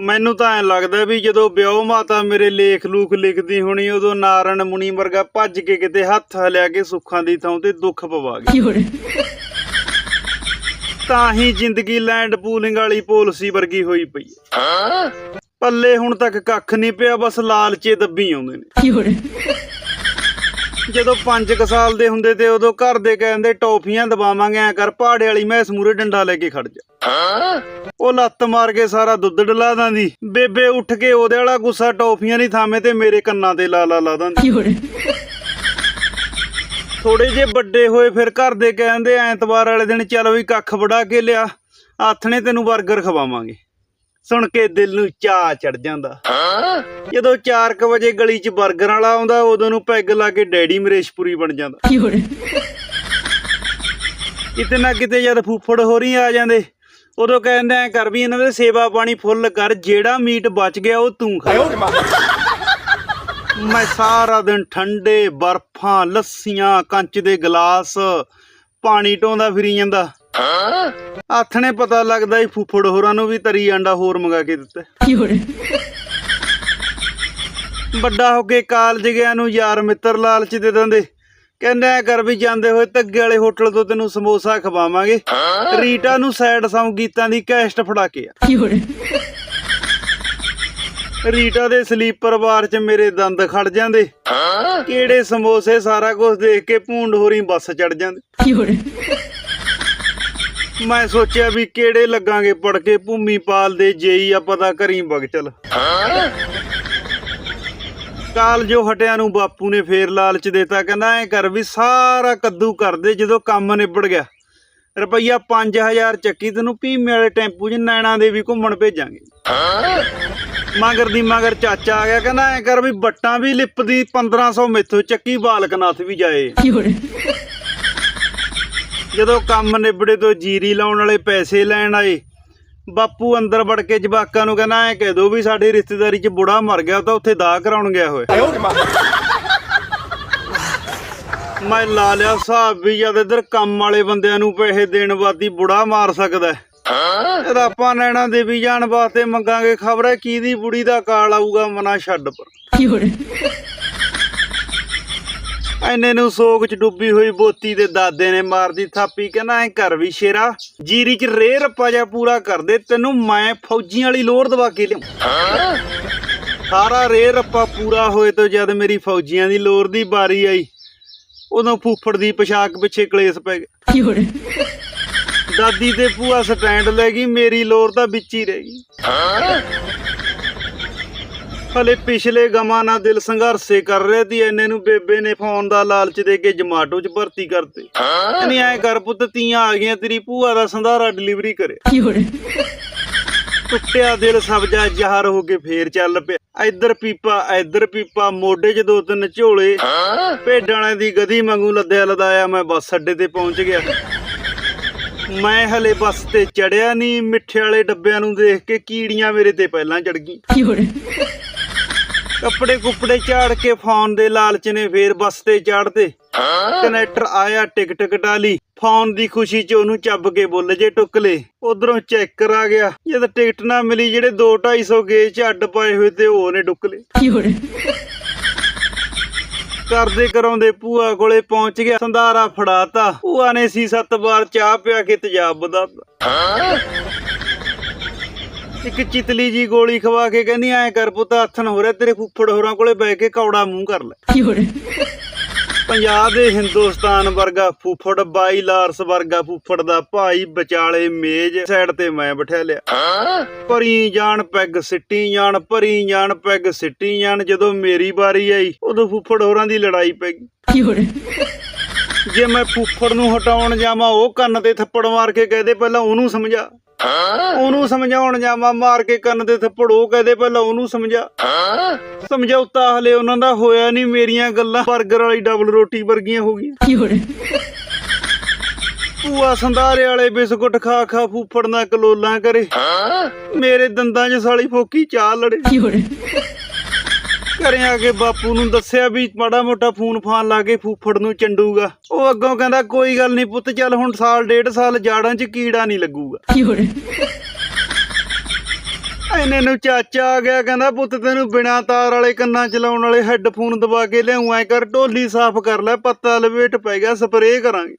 ਮੈਨੂੰ ਤਾਂ ਐ ਲੱਗਦਾ ਵੀ ਜਦੋਂ ਵਿਆਹ ਮਾਤਾ ਮੇਰੇ ਲੇਖ ਲੂਖ ਲਿਖਦੀ ਹੋਣੀ ਉਦੋਂ ਨਾਰਣ ਮੁਨੀ ਵਰਗਾ ਭੱਜ ਕੇ ਕਿਤੇ ਹੱਥ ਲਿਆ ਕੇ ਸੁੱਖਾਂ ਦੀ ਥਾਂ ਤੇ ਦੁੱਖ ਪਵਾ ਗਿਆ। ਤਾਂ ਹੀ ਜ਼ਿੰਦਗੀ ਲੈਂਡ ਪੂਲਿੰਗ ਵਾਲੀ ਪੋਲਿਸੀ ਵਰਗੀ ਹੋਈ ਪਈ ਪੱਲੇ ਹੁਣ ਤੱਕ ਕੱਖ ਨਹੀਂ ਪਿਆ ਬਸ ਲਾਲਚੇ ਦੱਬੀ ਆਉਂਦੇ ਨੇ। ਜਦੋਂ 5 ਸਾਲ ਦੇ ਹੁੰਦੇ ਤੇ ਉਦੋਂ ਘਰ ਦੇ ਕਹਿੰਦੇ ਟੋਫੀਆਂ ਦਵਾਵਾਂਗੇ ਐ ਕਰ ਪਹਾੜੇ ਵਾਲੀ ਮੈਂ ਸਮੂਰੇ ਡੰਡਾ ਲੈ ਕੇ ਖੜ ਜਾ। ਉਹ ਲੱਤ ਮਾਰ ਕੇ ਸਾਰਾ ਦੁੱਧ ਡਲਾ ਦਾਂਦੀ। ਬੇਬੇ ਉੱਠ ਕੇ ਉਹਦੇ ਵਾਲਾ ਗੁੱਸਾ ਟੋਫੀਆਂ ਨਹੀਂ ਥਾਮੇ ਤੇ ਮੇਰੇ ਕੰਨਾਂ ਤੇ ਲਾ ਲਾ ਲਾ ਦਾਂਦੀ। ਥੋੜੇ ਜੇ ਵੱਡੇ ਹੋਏ ਫਿਰ ਘਰ ਦੇ ਕਹਿੰਦੇ ਐਤਵਾਰ ਵਾਲੇ ਦਿਨ ਚੱਲ ਵੀ ਕੱਖ ਵੜਾ ਕੇ ਲਿਆ ਆਥਣੇ ਤੈਨੂੰ 버ਗਰ ਖਵਾਵਾਂਗੇ। ਸੁਣ ਕੇ ਦਿਲ ਨੂੰ ਚਾਹ ਚੜ ਜਾਂਦਾ। ਜਦੋਂ 4:00 ਵਜੇ ਗਲੀ 'ਚ 버ਗਰ ਵਾਲਾ ਆਉਂਦਾ ਉਦੋਂ ਨੂੰ ਪੈਗ ਲਾ ਕੇ ਡੈਡੀ ਮਰੇਸ਼ਪੁਰੀ ਬਣ ਜਾਂਦਾ। ਕਿਤੇ ਨਾ ਕਿਤੇ ਜਦ ਫੂਫੜ ਫੁੱਫੜ ਹੋਰੀ ਆ ਜਾਂਦੇ ਉਦੋਂ ਕਹਿੰਦੇ ਐ ਕਰ ਵੀ ਇਹਨਾਂ ਦੇ ਸੇਵਾ ਪਾਣੀ ਫੁੱਲ ਕਰ ਜਿਹੜਾ ਮੀਟ ਬਚ ਗਿਆ ਉਹ ਤੂੰ ਖਾ। ਮੈਂ ਸਾਰਾ ਦਿਨ ਠੰਡੇ ਬਰਫਾਂ ਲੱਸੀਆਂ ਕੰਚ ਦੇ ਗਲਾਸ ਪਾਣੀ ਢੋਂਦਾ ਫਿਰੀ ਜਾਂਦਾ। ਆਥਣੇ ਪਤਾ ਲੱਗਦਾ ਹੀ ਫੁੱਫੜ ਹੋਰਾਂ ਨੂੰ ਵੀ ਤਰੀ ਅੰਡਾ ਹੋਰ ਮੰਗਾ ਕੇ ਦਿੱਤਾ। ਵੱਡਾ ਹੋ ਕੇ ਕਾਲਜ ਗਿਆ ਨੂੰ ਯਾਰ ਮਿੱਤਰ ਲਾਲਚ ਦੇ ਦਿੰਦੇ। ਕਹਿੰਦੇ ਆ ਕਰ ਵੀ ਜਾਂਦੇ ਹੋਏ ਧੱਗੇ ਵਾਲੇ ਹੋਟਲ ਤੋਂ ਤੈਨੂੰ ਸਮੋਸਾ ਖਵਾਵਾਂਗੇ। ਰੀਟਾ ਨੂੰ ਸੈਡ ਸੌਂ ਗੀਤਾਂ ਦੀ ਕੈਸਟ ਫੜਾ ਕੇ ਆ। ਰੀਟਾ ਦੇ ਸਲੀਪਰ ਬਾਰ 'ਚ ਮੇਰੇ ਦੰਦ ਖੜ ਜਾਂਦੇ। ਕਿਹੜੇ ਸਮੋਸੇ ਸਾਰਾ ਕੁਝ ਦੇਖ ਕੇ ਭੂੰਡ ਹੋਰੀ ਬੱਸ ਚੜ ਜਾਂਦੇ।，ਮੈਂ ਸੋਚਿਆ ਵੀ ਕਿਹੜੇ ਲੱਗਾਂਗੇ ਪੜ ਕੇ ਭੂਮੀ ਪਾਲ ਦੇ ਜੇਈ ਆ ਪਤਾ ਕਰੀ ਬਗ ਚਲ। ਕਾਲ ਜੋ ਹਟਿਆ ਨੂੰ ਬਾਪੂ ਨੇ ਫੇਰ ਲਾਲਚ ਦੇਤਾ ਕਹਿੰਦਾ ਐ ਕਰ ਵੀ ਸਾਰਾ ਕੱਦੂ ਕਰ ਦੇ ਜਦੋਂ ਕੰਮ ਨਿਬੜ ਗਿਆ। ਰੁਪਈਆ 5000 ਚੱਕੀ ਤੈਨੂੰ ਭੀਮੇ ਵਾਲੇ ਟੈਂਪੂ 'ਚ ਨੈਣਾ ਦੇਵੀ ਘੁੰਮਣ ਭੇਜਾਂਗੇ। ਮਗਰ ਦੀ ਮਗਰ ਚਾਚਾ ਆ ਗਿਆ ਕਹਿੰਦਾ ਐ ਕਰ ਵੀ ਬੱਟਾਂ ਵੀ ਲਿਪਦੀ 1500 ਮੈਥੋਂ ਚੱਕੀ ਬਾਲਕਨਾਥ ਵੀ ਜਾਏ।，ਜਦੋਂ ਕੰਮ ਨਿਬੜੇ ਤੋਂ ਜੀਰੀ ਲਾਉਣ ਵਾਲੇ ਪੈਸੇ ਲੈਣ ਆਏ ਬਾਪੂ ਅੰਦਰ ਵੜ ਕੇ ਜਵਾਕਾਂ ਨੂੰ ਕਹਿੰਦਾ ਐ ਕਹਿ ਦੋ ਵੀ ਸਾਡੀ ਰਿਸ਼ਤੇਦਾਰੀ 'ਚ ਬੁੜਾ ਮਰ ਗਿਆ ਤਾਂ ਉੱਥੇ ਦਾਹ ਕਰਾਉਣ ਗਿਆ ਹੋਇਆ। ਮੈਂ ਲਾ ਲਿਆ ਹਿਸਾਬ ਵੀ ਜਦ ਇੱਧਰ ਕੰਮ ਵਾਲੇ ਬੰਦਿਆਂ ਨੂੰ ਪੈਸੇ ਦੇਣ ਵਾਦੀ ਬੁੜਾ ਮਾਰ ਸਕਦਾ ਹੈ। ਜਦ ਆਪਾਂ ਨੈਣਾ ਦੇਵੀ ਜਾਣ ਵਾਸਤੇ ਮੰਗਾਂਗੇ ਖਬਰ ਹੈ ਕਿਹਦੀ ਬੁੜੀ ਦਾ ਕਾਲ ਆਊਗਾ ਮਨਾ ਛੱਡ ਪਰ।，ਐਨੇ ਨੂੰ ਸੋਗ ਚ ਡੁੱਬੀ ਹੋਈ ਬੋਤੀ ਦੇ ਦਾਦੇ ਨੇ ਮਾਰਦੀ ਥਾਪੀ ਕਹਿੰਦਾ ਐ ਘਰ ਵੀ ਸ਼ੇਰਾ ਜੀਰੀ ਚ ਰੇ ਰੱਪਾ ਜਾ ਪੂਰਾ ਕਰ ਦੇ ਤੈਨੂੰ ਮੈਂ ਫੌਜੀਆਂ ਵਾਲੀ ਲੋਰ ਦਵਾ ਕੇ ਲਿਆਉਂ। ਸਾਰਾ ਰੇ ਰੱਪਾ ਪੂਰਾ ਹੋਏ ਤੋਂ ਜਦ ਮੇਰੀ ਫੌਜੀਆਂ ਦੀ ਲੋਰ ਦੀ ਬਾਰੀ ਆਈ ਉਦੋਂ ਫੂਫੜ ਦੀ ਪੋਸ਼ਾਕ ਪਿੱਛੇ ਕਲੇਸ਼ ਪੈ ਗਿਆ，ਦਾਦੀ ਤੇ ਭੂਆ ਸਟੈਂਡ ਲੈ ਗਈ ਮੇਰੀ ਲੋਰ ਤਾਂ ਵਿੱਚ ਹੀ ਰਹਿ ਗਈ। ਹਲੇ ਪਿਛਲੇ ਗਮਾਂ ਨਾਲ ਦਿਲ ਸੰਘਰਸ਼ੇ ਕਰ ਰਹੇ ਸੀ। ਐਨੇ ਨੂੰ ਬੇਬੇ ਨੇ ਫੋਨ ਦਾ ਲਾਲਚ ਦੇ ਕੇ ਜਮਾਟੋ 'ਚ ਭਰਤੀ ਕਰਤੇ। ਕਹਿੰਦੀ ਐ ਕਰ ਪੁੱਤ ਤੀਆਂ ਆ ਗਈਆਂ ਤੇਰੀ ਭੂਆ ਦਾ ਸੰਧਾਰਾ ਡਿਲੀਵਰੀ ਕਰੇ ਟੁੱਟਿਆ ਦਿਲ ਸਬਜਾ ਜ਼ਹਿਰ ਹੋ ਕੇ ਫੇਰ ਚੱਲ ਪਿਆ। ਇੱਧਰ ਪੀਪਾ ਇੱਧਰ ਪੀਪਾ ਮੋਢੇ 'ਚ ਦੋ ਤਿੰਨ ਝੋਲੇ। ਭੇਡਾਂ ਦੀ ਗਧੀ ਮੰਗੂ ਲੱਦਿਆ ਲਦਾਇਆ ਮੈਂ ਬੱਸ ਅੱਡੇ ਤੇ ਪਹੁੰਚ ਗਿਆ। ਮੈਂ ਹਲੇ ਬੱਸ ਤੇ ਚੜਿਆ ਨਹੀਂ ਮਿੱਠੇ ਵਾਲੇ ਡੱਬਿਆਂ ਨੂੰ ਦੇਖ ਕੇ ਕੀੜੀਆਂ ਮੇਰੇ ਤੇ ਪਹਿਲਾਂ ਚੜ ਗਈ，ਕੱਪੜੇ ਕੁੱਪੜੇ ਝਾੜ ਕੇ ਫੋਨ ਦੇ ਲਾਲਚ ਨੇ ਫੇਰ ਬੱਸ ਤੇ ਚਾੜਦੇ ਕਨੈਕਟਰ ਆਇਆ ਟਿਕਟ ਕਟਾ ਲਈ। ਫੋਨ ਦੀ ਖੁਸ਼ੀ 'ਚ ਉਹਨੂੰ ਚੱਬ ਕੇ ਬੁੱਲ ਜੇ ਟੁਕਲੇ ਉਧਰੋਂ ਚੈੱਕਰ ਆ ਗਿਆ। ਜਦ ਟਿਕਟ ਨਾ ਮਿਲੀ ਜਿਹੜੇ 2 250 ਗਏ ਚ ਅੱਡ ਪਾਏ ਹੋਏ ਤੇ ਉਹ ਨੇ 人，ਕਰਦੇ ਕਰਾਉਂਦੇ ਭੂਆ ਕੋਲੇ ਪਹੁੰਚ ਗਿਆ ਸੰਧਾਰਾ ਫੜਾਤਾ। ਭੂਆ ਨੇ ਸੀ ਸੱਤ ਵਾਰ ਚਾਹ ਪਿਆ ਕੇ ਤੇਜ਼ਾਬ ਵਧਾਤਾ। ਇੱਕ ਚਿਤਲੀ ਜੀ ਗੋਲੀ ਖਵਾ ਕੇ ਕਹਿੰਦੀ ਐ ਕਰ ਪੁੱਤ ਆਥਣ ਹੋ ਰਿਹਾ ਤੇਰੇ ਫੁੱਫੜ ਹੋਰਾਂ ਕੋਲੇ ਬੈ ਕੇ ਕੌੜਾ ਮੂੰਹ ਕਰ ਲੈ। ਪੰਜਾਬ ਦੇ ਹਿੰਦੁਸਤਾਨ ਵਰਗਾ ਫੁੱਫੜ ਬਾਈ ਲਾਰਸ ਵਰਗਾ ਫੁੱਫੜ ਦਾ ਭਾਈ ਵਿਚਾਲੇ ਮੇਜ਼ ਸਾਈਡ ਤੇ ਮੈਂ ਬਿਠਾ ਲਿਆ। ਭਰੀ ਜਾਣ ਪੈਗ ਸਿੱਟੀ ਜਾਣ ਭਰੀ ਜਾਣ ਪੈਗ ਸਿੱਟੀ ਜਾਣ ਜਦੋਂ ਮੇਰੀ ਵਾਰੀ ਆਈ ਉਦੋਂ ਫੁੱਫੜ ਹੋਰਾਂ ਦੀ ਲੜਾਈ ਪੈ ਗਈ। ਜੇ ਮੈਂ ਫੁੱਫੜ ਨੂੰ ਹਟਾਉਣ ਜਾਵਾਂ ਉਹ ਕੰਨ ਤੇ ਥੱਪੜ ਮਾਰ ਕੇ ਕਹਦੇ ਪਹਿਲਾਂ ਉਹਨੂੰ ਸਮਝਾ। ਉਹਨੂੰ ਸਮਝਾਉਣ ਜਾਵਾਂ ਮਾਰ ਕੇ ਕੰਨ ਦੇ ਥੱਪੜ ਕਹਦੇ ਪਹਿਲਾਂ ਉਹਨੂੰ ਸਮਝਾ। ਸਮਝੌਤਾ ਹਲੇ ਉਹਨਾਂ ਦਾ ਹੋਇਆ ਨਹੀਂ ਮੇਰੀਆਂ ਗੱਲਾਂ ਬਰਗਰ ਵਾਲੀ ਡਬਲ ਰੋਟੀ ਵਰਗੀਆਂ ਹੋ ਗਈਆਂ। ਭੂਆ ਸੰਧਾਰੇ ਵਾਲੇ ਬਿਸਕੁਟ ਖਾ ਖਾ ਫੂਫੜ ਨਾਲ ਕਲੋਲਾ ਕਰੇ। ਮੇਰੇ ਦੰਦਾਂ 'ਚ ਸਾਲੀ ਫੋਕੀ ਚਾਹ ਲੜੇ।，ਘਰੇ ਆ ਕੇ ਬਾਪੂ ਨੂੰ ਦੱਸਿਆ ਵੀ ਮਾੜਾ ਮੋਟਾ ਫੋਨ ਫਾਨ ਲਾ ਕੇ ਫੂਫੜ ਨੂੰ ਚੰਡੂਗਾ। ਉਹ ਅੱਗੋਂ ਕਹਿੰਦਾ ਕੋਈ ਗੱਲ ਨਹੀਂ ਪੁੱਤ ਚੱਲ ਹੁਣ ਸਾਲ ਡੇਢ ਸਾਲ ਜਾੜਾਂ 'ਚ ਕੀੜਾ ਨਹੀਂ ਲੱਗੂਗਾ। 有人，ਐਨੇ ਨੂੰ ਚਾਚਾ ਆ ਗਿਆ ਕਹਿੰਦਾ ਪੁੱਤ ਤੈਨੂੰ ਬਿਨਾ ਤਾਰ ਵਾਲੇ ਕੰਨਾਂ ਚਲਾਉਣ ਵਾਲੇ ਹੈੱਡਫੋਨ ਦਬਾ ਕੇ ਲਿਆਉਂ ਐ ਕਰ ਢੋਲੀ ਸਾਫ਼ ਕਰ ਲੈ ਪੱਤਾ ਲਵੇਟ ਪੈ ਗਿਆ ਸਪਰੇਅ ਕਰਾਂਗੇ।